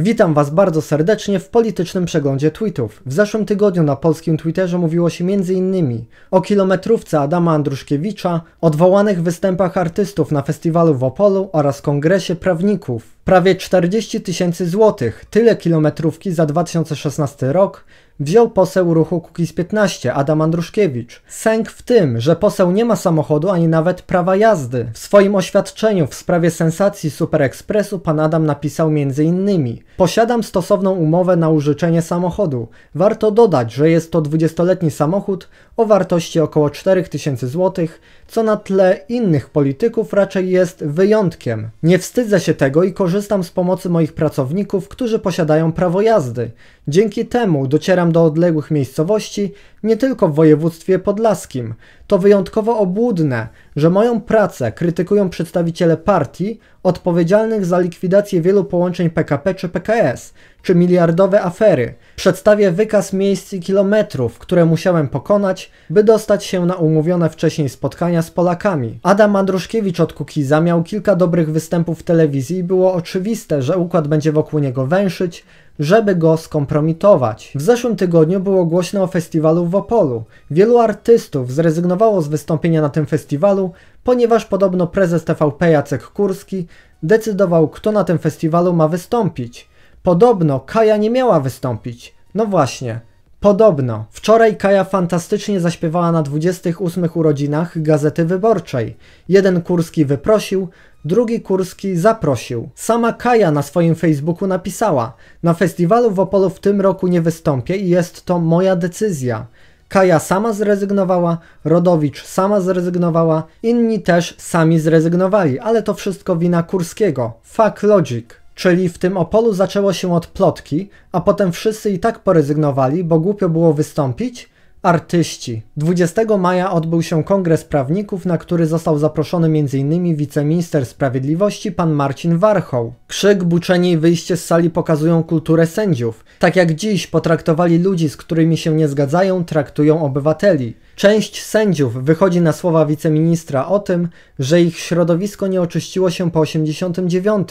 Witam Was bardzo serdecznie w politycznym przeglądzie tweetów. W zeszłym tygodniu na polskim Twitterze mówiło się m.in. o kilometrówce Adama Andruszkiewicza, odwołanych występach artystów na festiwalu w Opolu oraz kongresie prawników. Prawie 40 tysięcy złotych, tyle kilometrówki za 2016 rok, wziął poseł ruchu Kukiz 15 Adam Andruszkiewicz. Sęk w tym, że poseł nie ma samochodu ani nawet prawa jazdy. W swoim oświadczeniu w sprawie sensacji Super Expressu pan Adam napisał m.in. Posiadam stosowną umowę na użyczenie samochodu. Warto dodać, że jest to 20-letni samochód o wartości około 4000 zł, co na tle innych polityków raczej jest wyjątkiem. Nie wstydzę się tego i korzystam z pomocy moich pracowników, którzy posiadają prawo jazdy. Dzięki temu docieram do odległych miejscowości nie tylko w województwie podlaskim. To wyjątkowo obłudne, że moją pracę krytykują przedstawiciele partii odpowiedzialnych za likwidację wielu połączeń PKP czy PKS, czy miliardowe afery. Przedstawię wykaz miejsc i kilometrów, które musiałem pokonać, by dostać się na umówione wcześniej spotkania z Polakami. Adam Andruszkiewicz od Kukiza miał kilka dobrych występów w telewizji i było oczywiste, że układ będzie wokół niego węszyć, żeby go skompromitować. W zeszłym tygodniu było głośno o festiwalu w Opolu. Wielu artystów zrezygnowało z wystąpienia na tym festiwalu, ponieważ podobno prezes TVP Jacek Kurski decydował, kto na tym festiwalu ma wystąpić. Podobno Kaja nie miała wystąpić. No właśnie. Podobno. Wczoraj Kaja fantastycznie zaśpiewała na 28 urodzinach Gazety Wyborczej. Jeden Kurski wyprosił, drugi Kurski zaprosił. Sama Kaja na swoim Facebooku napisała: Na festiwalu w Opolu w tym roku nie wystąpię i jest to moja decyzja. Kaja sama zrezygnowała, Rodowicz sama zrezygnowała, inni też sami zrezygnowali, ale to wszystko wina Kurskiego. Fuck logic. Czyli w tym Opolu zaczęło się od plotki, a potem wszyscy i tak porezygnowali, bo głupio było wystąpić? Artyści. 20 maja odbył się kongres prawników, na który został zaproszony m.in. wiceminister sprawiedliwości pan Marcin Warchoł. Krzyk, buczenie i wyjście z sali pokazują kulturę sędziów. Tak jak dziś potraktowali ludzi, z którymi się nie zgadzają, traktują obywateli. Część sędziów wychodzi na słowa wiceministra o tym, że ich środowisko nie oczyściło się po 89.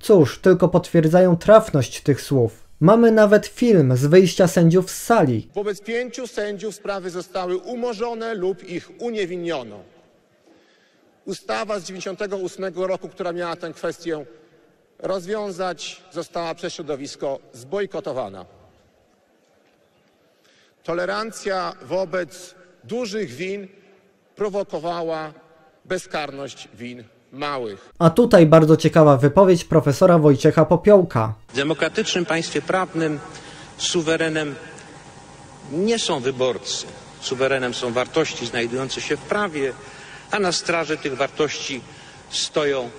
Cóż, tylko potwierdzają trafność tych słów. Mamy nawet film z wyjścia sędziów z sali. Wobec pięciu sędziów sprawy zostały umorzone lub ich uniewinniono. Ustawa z 98 roku, która miała tę kwestię rozwiązać, została przez środowisko zbojkotowana. Tolerancja wobec dużych win prowokowała bezkarność win małych. A tutaj bardzo ciekawa wypowiedź profesora Wojciecha Popiołka. W demokratycznym państwie prawnym suwerenem nie są wyborcy. Suwerenem są wartości znajdujące się w prawie, a na straży tych wartości stoją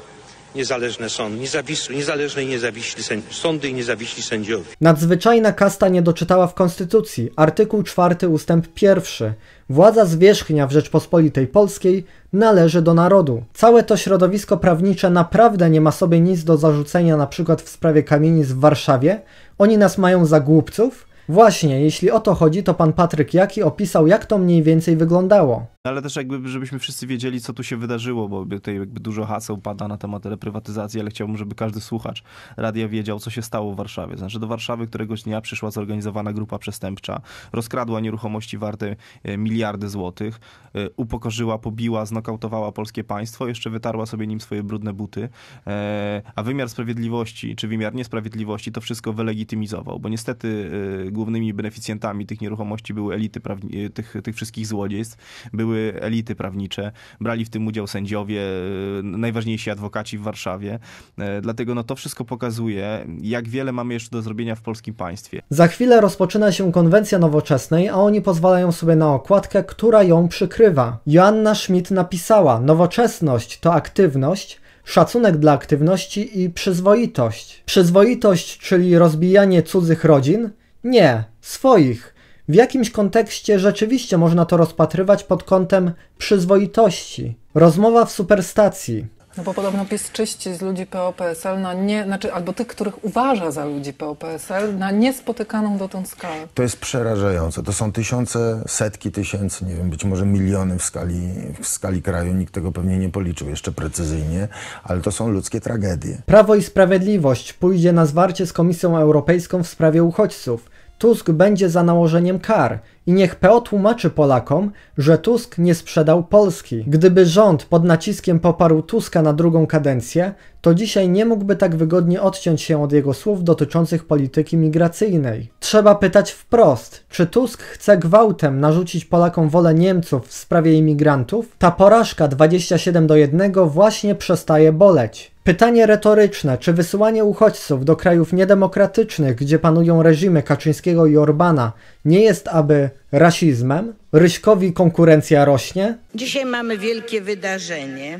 niezależne sądy, niezawisłe, niezależne i niezawiśli sądy i niezawiśli sędziowie. Nadzwyczajna kasta nie doczytała w Konstytucji. Artykuł 4 ustęp 1. Władza zwierzchnia w Rzeczpospolitej Polskiej należy do narodu. Całe to środowisko prawnicze naprawdę nie ma sobie nic do zarzucenia na przykład w sprawie kamienic w Warszawie. Oni nas mają za głupców? Właśnie, jeśli o to chodzi, to pan Patryk Jaki opisał, jak to mniej więcej wyglądało. Ale też jakby, żebyśmy wszyscy wiedzieli, co tu się wydarzyło, bo tutaj jakby dużo haseł pada na temat reprywatyzacji, ale chciałbym, żeby każdy słuchacz radia wiedział, co się stało w Warszawie. Znaczy do Warszawy któregoś dnia przyszła zorganizowana grupa przestępcza, rozkradła nieruchomości warte e, miliardy złotych, e, upokorzyła, pobiła, znokautowała polskie państwo, jeszcze wytarła sobie nim swoje brudne buty, e, a wymiar sprawiedliwości, czy wymiar niesprawiedliwości to wszystko wylegitymizował, bo niestety głównymi beneficjentami tych nieruchomości były elity prawni- tych, tych wszystkich złodziejstw, były elity prawnicze, brali w tym udział sędziowie, e, najważniejsi adwokaci w Warszawie. E, dlatego no, to wszystko pokazuje, jak wiele mamy jeszcze do zrobienia w polskim państwie. Za chwilę rozpoczyna się konwencja nowoczesnej, a oni pozwalają sobie na okładkę, która ją przykrywa. Joanna Schmidt napisała: Nowoczesność to aktywność, szacunek dla aktywności i przyzwoitość. Przyzwoitość, czyli rozbijanie cudzych rodzin? Nie, swoich. W jakimś kontekście rzeczywiście można to rozpatrywać pod kątem przyzwoitości. Rozmowa w superstacji. No bo podobno PiS czyści z ludzi PO-PSL na nie, znaczy albo tych, których uważa za ludzi PO-PSL na niespotykaną dotąd skalę. To jest przerażające. To są tysiące, setki tysięcy, nie wiem, być może miliony w skali, w skali kraju. Nikt tego pewnie nie policzył jeszcze precyzyjnie, ale to są ludzkie tragedie. Prawo i Sprawiedliwość pójdzie na zwarcie z Komisją Europejską w sprawie uchodźców. Tusk będzie za nałożeniem kar i niech PO tłumaczy Polakom, że Tusk nie sprzedał Polski. Gdyby rząd pod naciskiem poparł Tuska na drugą kadencję, to dzisiaj nie mógłby tak wygodnie odciąć się od jego słów dotyczących polityki migracyjnej. Trzeba pytać wprost, czy Tusk chce gwałtem narzucić Polakom wolę Niemców w sprawie imigrantów? Ta porażka 27 do 1 właśnie przestaje boleć. Pytanie retoryczne, czy wysyłanie uchodźców do krajów niedemokratycznych, gdzie panują reżimy Kaczyńskiego i Orbana, nie jest aby rasizmem? Ryśkowi konkurencja rośnie? Dzisiaj mamy wielkie wydarzenie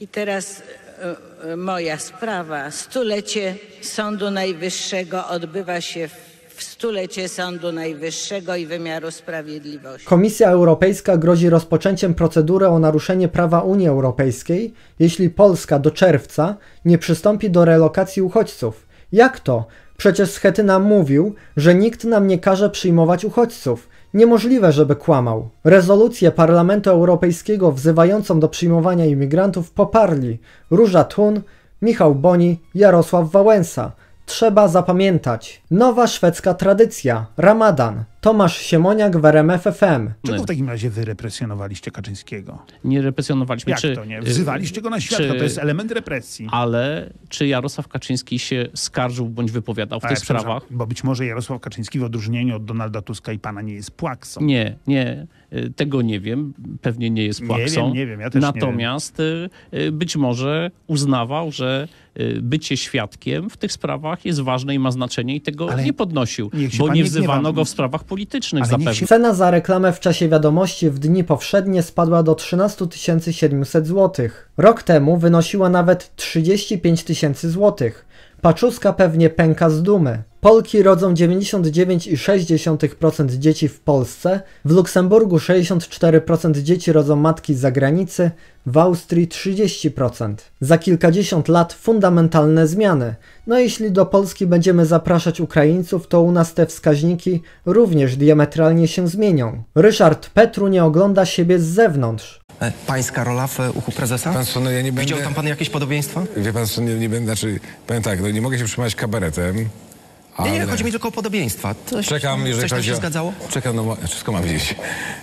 i teraz e, e, moja sprawa. Stulecie Sądu Najwyższego odbywa się w stulecie Sądu Najwyższego i wymiaru sprawiedliwości. Komisja Europejska grozi rozpoczęciem procedury o naruszenie prawa Unii Europejskiej, jeśli Polska do czerwca nie przystąpi do relokacji uchodźców. Jak to? Przecież Schetyna mówił, że nikt nam nie każe przyjmować uchodźców. Niemożliwe, żeby kłamał. Rezolucję Parlamentu Europejskiego wzywającą do przyjmowania imigrantów poparli Róża Thun, Michał Boni, Jarosław Wałęsa. Trzeba zapamiętać. Nowa szwedzka tradycja. Ramadan. Tomasz Siemoniak w RMF FM. Czego w takim razie wy represjonowaliście Kaczyńskiego? Nie represjonowaliśmy. Jak czy, to nie? Wzywaliście go na światło, czy- to jest element represji. Ale czy Jarosław Kaczyński się skarżył bądź wypowiadał w Ale tych sprawach? Bo być może Jarosław Kaczyński w odróżnieniu od Donalda Tuska i pana nie jest płaksą. Nie, nie, tego nie wiem. Pewnie nie jest Nie płaksą. wiem, nie wiem, ja też nie Natomiast y, y, być może uznawał, że y, bycie świadkiem w tych sprawach jest ważne i ma znaczenie i tego Ale nie podnosił, bo nie nie wzywano go w sprawach politycznych Ale zapewne. się- Cena za reklamę w czasie wiadomości w dni powszednie spadła do 13 700 zł. Rok temu wynosiła nawet 35 tysięcy złotych. Paczuska pewnie pęka z dumy. Polki rodzą 99,6% dzieci w Polsce, w Luksemburgu 64% dzieci rodzą matki z zagranicy, w Austrii 30%. Za kilkadziesiąt lat fundamentalne zmiany. No jeśli do Polski będziemy zapraszać Ukraińców, to u nas te wskaźniki również diametralnie się zmienią. Ryszard Petru nie ogląda siebie z zewnątrz. E, Pańska rola w uchu prezesa? Pan co, no ja nie będę... Widział tam pan jakieś podobieństwa? Wie pan co, nie, nie będę, znaczy, powiem tak, no nie mogę się przyjmować kabaretem, ale... Nie, nie, chodzi mi tylko o podobieństwa. Coś, Czekam, jeżeli coś chodzi się o... zgadzało? Czekam, no mo- wszystko mam wiedzieć.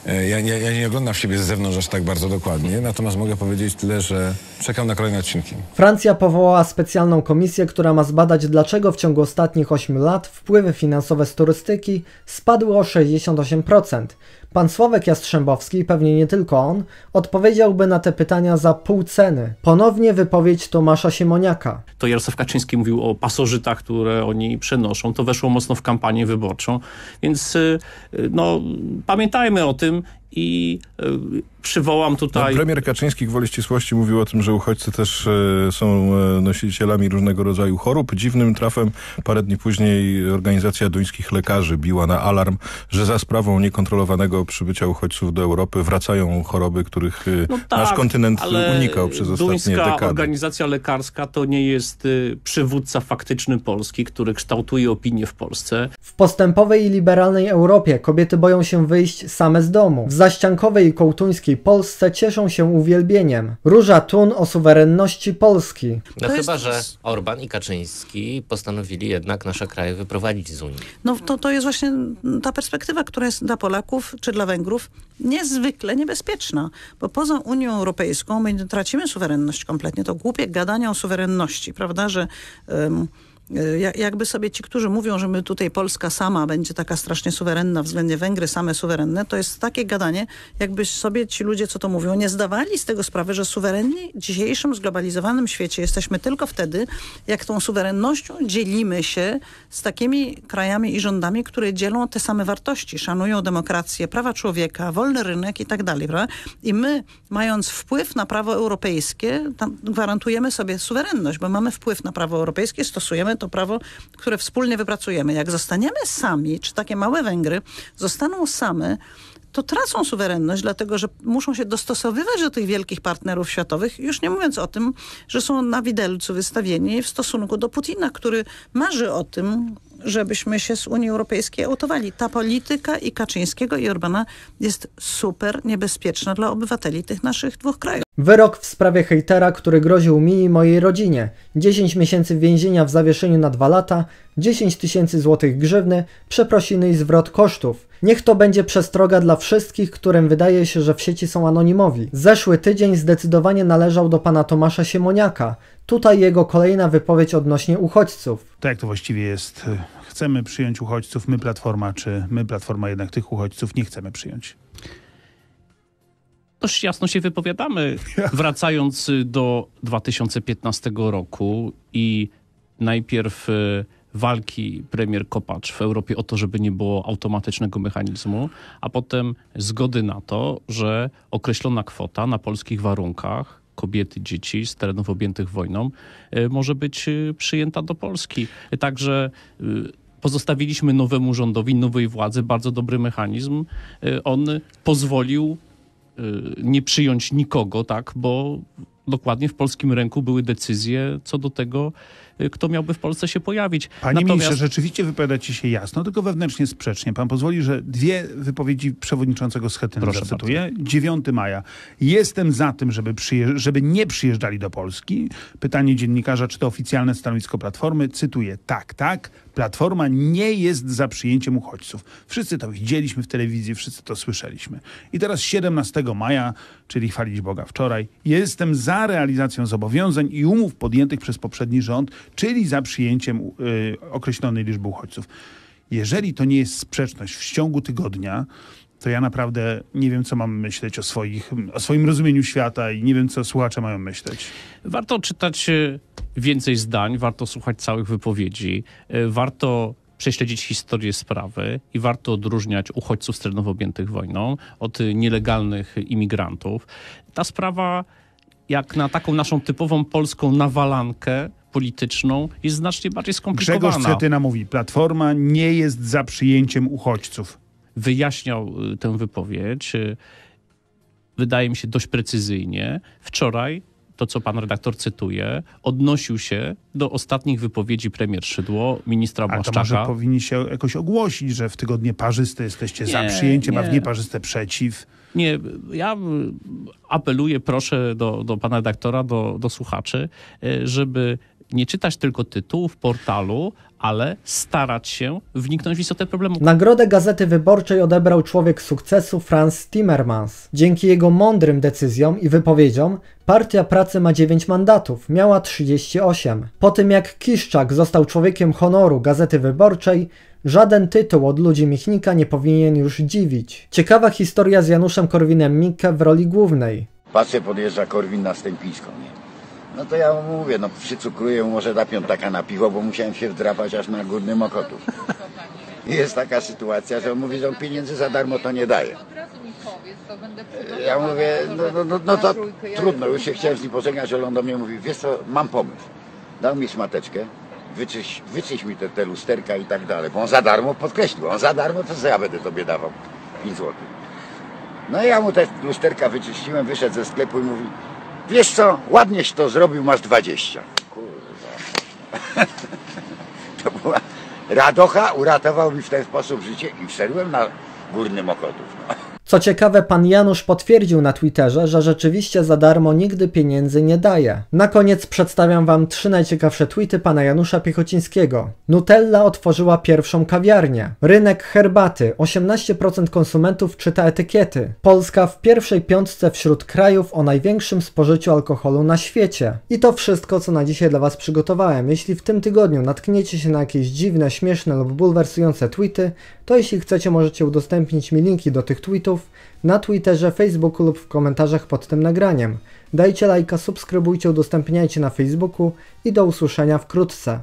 E, Ja, ja, ja nie oglądam siebie z zewnątrz aż tak bardzo dokładnie, natomiast mogę powiedzieć tyle, że czekam na kolejne odcinki. Francja powołała specjalną komisję, która ma zbadać, dlaczego w ciągu ostatnich 8 lat wpływy finansowe z turystyki spadły o 68%. Pan Sławek Jastrzębowski, pewnie nie tylko on, odpowiedziałby na te pytania za pół ceny. Ponownie wypowiedź Tomasza Siemoniaka. to Jarosław Kaczyński mówił o pasożytach, które oni przenoszą. To weszło mocno w kampanię wyborczą. Więc y, y, no, pamiętajmy o tym i y, przywołam No, tutaj... premier Kaczyński gwoli ścisłości mówił o tym, że uchodźcy też e, są e, nosicielami różnego rodzaju chorób. Dziwnym trafem parę dni później organizacja duńskich lekarzy biła na alarm, że za sprawą niekontrolowanego przybycia uchodźców do Europy wracają choroby, których e, No nasz tak, kontynent ale unikał przez ostatnie Duńska dekady. organizacja lekarska to nie jest y, przywódca faktyczny Polski, który kształtuje opinię w Polsce. W postępowej i liberalnej Europie kobiety boją się wyjść same z domu. W zaściankowej i kołtuńskiej Polsce cieszą się uwielbieniem. Róża Tun o suwerenności Polski. No To chyba, jest- że Orban i Kaczyński postanowili jednak nasze kraje wyprowadzić z Unii. No to, to jest właśnie ta perspektywa, która jest dla Polaków czy dla Węgrów niezwykle niebezpieczna, bo poza Unią Europejską my tracimy suwerenność kompletnie. To głupie gadanie o suwerenności, prawda, że em, jakby sobie ci, którzy mówią, że my tutaj Polska sama będzie taka strasznie suwerenna względnie Węgry same suwerenne, to jest takie gadanie, jakby sobie ci ludzie, co to mówią, nie zdawali z tego sprawy, że suwerenni w dzisiejszym zglobalizowanym świecie jesteśmy tylko wtedy, jak tą suwerennością dzielimy się z takimi krajami i rządami, które dzielą te same wartości, szanują demokrację, prawa człowieka, wolny rynek i tak dalej. Prawda? I my, mając wpływ na prawo europejskie, gwarantujemy sobie suwerenność, bo mamy wpływ na prawo europejskie, stosujemy to prawo, które wspólnie wypracujemy. Jak zostaniemy sami, czy takie małe Węgry zostaną same, to tracą suwerenność, dlatego że muszą się dostosowywać do tych wielkich partnerów światowych, już nie mówiąc o tym, że są na widelcu wystawieni w stosunku do Putina, który marzy o tym, żebyśmy się z Unii Europejskiej autowali. Ta polityka i Kaczyńskiego i Orbana jest super niebezpieczna dla obywateli tych naszych dwóch krajów. Wyrok w sprawie hejtera, który groził mi i mojej rodzinie. 10 miesięcy więzienia w zawieszeniu na 2 lata, 10 tysięcy złotych grzywny, przeprosiny i zwrot kosztów. Niech to będzie przestroga dla wszystkich, którym wydaje się, że w sieci są anonimowi. Zeszły tydzień zdecydowanie należał do pana Tomasza Siemoniaka. Tutaj jego kolejna wypowiedź odnośnie uchodźców. To jak to właściwie jest? Chcemy przyjąć uchodźców, my Platforma, czy my Platforma jednak tych uchodźców nie chcemy przyjąć? dość jasno się wypowiadamy, wracając do 2015 roku i najpierw y, walki premier Kopacz w Europie o to, żeby nie było automatycznego mechanizmu, a potem zgody na to, że określona kwota na polskich warunkach kobiety, dzieci z terenów objętych wojną y, może być y, przyjęta do Polski. Także pozostawiliśmy nowemu rządowi, nowej władzy bardzo dobry mechanizm. On pozwolił nie przyjąć nikogo, tak, bo dokładnie w polskim ręku były decyzje co do tego, y, kto miałby w Polsce się pojawić. Panie Natomiast... ministrze, rzeczywiście wypowiadacie się jasno, tylko wewnętrznie sprzecznie. Pan pozwoli, że dwie wypowiedzi przewodniczącego Schetyny Proszę zacytuję. Bardzo. 9 maja. Jestem za tym, żeby, przyje... żeby nie przyjeżdżali do Polski. Pytanie dziennikarza, czy to oficjalne stanowisko Platformy. Cytuję. Tak, tak. Platforma nie jest za przyjęciem uchodźców. Wszyscy to widzieliśmy w telewizji, wszyscy to słyszeliśmy. I teraz 17 maja, czyli chwalić Boga wczoraj, jestem za realizacją zobowiązań i umów podjętych przez poprzedni rząd, czyli za przyjęciem yy, określonej liczby uchodźców. Jeżeli to nie jest sprzeczność w ciągu tygodnia, to ja naprawdę nie wiem, co mam myśleć o, swoich, o swoim rozumieniu świata i nie wiem, co słuchacze mają myśleć. Warto czytać e, więcej zdań, warto słuchać całych wypowiedzi, e, warto prześledzić historię sprawy i warto odróżniać uchodźców z terenów objętych wojną od nielegalnych imigrantów. Ta sprawa, jak na taką naszą typową polską nawalankę, polityczną jest znacznie bardziej skomplikowana. Grzegorz Cetyna mówi, Platforma nie jest za przyjęciem uchodźców wyjaśniał y, tę wypowiedź, y, wydaje mi się dość precyzyjnie. Wczoraj to, co pan redaktor cytuje, odnosił się do ostatnich wypowiedzi premier Szydło, ministra Błaszczaka. Ale to może powinni się jakoś ogłosić, że w tygodnie parzyste jesteście nie, za przyjęciem, nie. a w nieparzyste przeciw. Nie, ja apeluję, proszę do, do pana redaktora, do, do słuchaczy, y, żeby nie czytać tylko tytułów portalu, ale starać się wniknąć w istotę problemu. Nagrodę Gazety Wyborczej odebrał człowiek sukcesu Franz Timmermans. Dzięki jego mądrym decyzjom i wypowiedziom Partia Pracy ma 9 mandatów, miała 38. Po tym jak Kiszczak został człowiekiem honoru Gazety Wyborczej, żaden tytuł od ludzi Michnika nie powinien już dziwić. Ciekawa historia z Januszem Korwinem-Mikke w roli głównej. Patrzę, podjeżdża Korwin na stępiską, nie? No to ja mu mówię, no przycukruję może da piątaka na piwo, bo musiałem się wdrapać aż na górny Mokotów. Jest taka sytuacja, że on mówi, że on pieniędzy za darmo to nie daje. Ja mówię, no, no, no, no to trudno, już się chciałem z nim pożegnać, ale on do mnie mówi, wiesz co, mam pomysł. Dał mi szmateczkę, wyczyś, wyczyś mi te, te lusterka i tak dalej, bo on za darmo, podkreślił, on za darmo, to co ja będę tobie dawał? 5 zł. No i ja mu te lusterka wyczyściłem, wyszedł ze sklepu i mówi, Wiesz co, ładnieś to zrobił, masz 20. Kurwa. To była radocha, uratował mi w ten sposób życie i wszedłem na górny Mokotów. No. Co ciekawe, pan Janusz potwierdził na Twitterze, że rzeczywiście za darmo nigdy pieniędzy nie daje. Na koniec przedstawiam wam trzy najciekawsze tweety pana Janusza Piechocińskiego. Nutella otworzyła pierwszą kawiarnię. Rynek herbaty. 18% konsumentów czyta etykiety. Polska w pierwszej piątce wśród krajów o największym spożyciu alkoholu na świecie. I to wszystko, co na dzisiaj dla was przygotowałem. Jeśli w tym tygodniu natkniecie się na jakieś dziwne, śmieszne lub bulwersujące tweety, to jeśli chcecie możecie udostępnić mi linki do tych tweetów na Twitterze, Facebooku lub w komentarzach pod tym nagraniem. Dajcie lajka, subskrybujcie, udostępniajcie na Facebooku i do usłyszenia wkrótce.